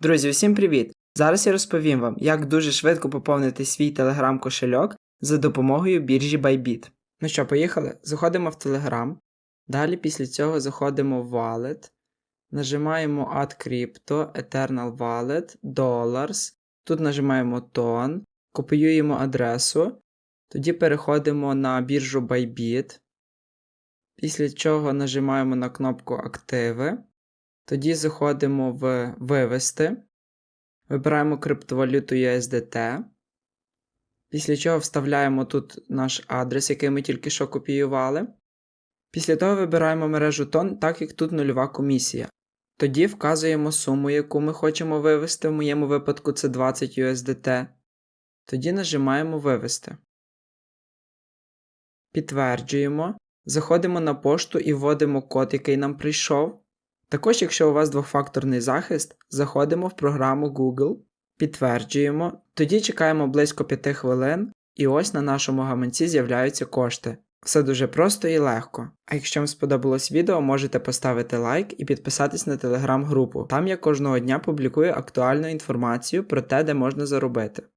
Друзі, усім привіт! Зараз я розповім вам, як дуже швидко поповнити свій телеграм-кошельок за допомогою біржі Bybit. Ну що, поїхали? Заходимо в Telegram. Далі після цього заходимо в Wallet, нажимаємо Add Crypto, Eternal Wallet, Dollars. Тут нажимаємо Тон, копіюємо адресу. Тоді переходимо на біржу Bybit. Після чого нажимаємо на кнопку Активи. Тоді заходимо в Вивести. Вибираємо криптовалюту USDT. Після чого вставляємо тут наш адрес, який ми тільки що копіювали. Після того вибираємо мережу тон, так як тут нульова комісія. Тоді вказуємо суму, яку ми хочемо вивести, в моєму випадку це 20 USDT. Тоді нажимаємо Вивести. Підтверджуємо. Заходимо на пошту і вводимо код, який нам прийшов. Також, якщо у вас двохфакторний захист, заходимо в програму Google, підтверджуємо, тоді чекаємо близько 5 хвилин, і ось на нашому гаманці з'являються кошти. Все дуже просто і легко. А якщо вам сподобалось відео, можете поставити лайк і підписатись на телеграм-групу. Там я кожного дня публікую актуальну інформацію про те, де можна заробити.